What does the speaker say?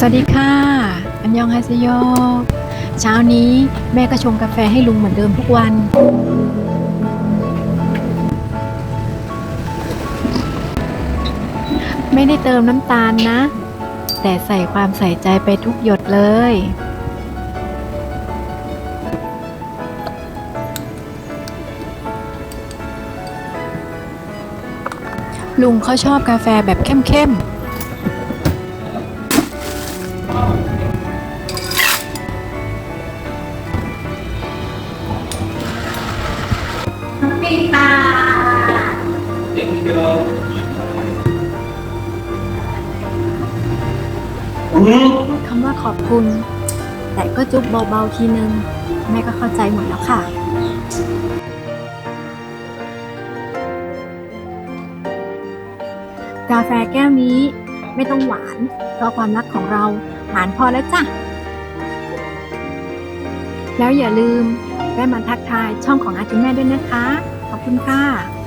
สวัสดีค่ะ อันยองไฮซโยเช้านี้แม่ก็ชงกาแฟให้ลุงเหมือนเดิมทุกวัน ไม่ได้เติมน้ำตาลนะ แต่ใส่ความใส่ใจไปทุกหยดเลย ลุงเขาชอบกาแฟแบบเข้มๆ ปิดตาพูดคำว่าขอบคุณ แต่ก็จุ๊บเบาๆทีนึง แม่ก็เข้าใจหมดแล้วค่ะ กาแฟแก้วนี้ไม่ต้องหวาน เพราะความรักของเราหวานพอแล้วจ้ะ แล้วอย่าลืมแวะมาทักทายช่องของอาจิแม่ด้วยนะคะ อบคุณค่ะ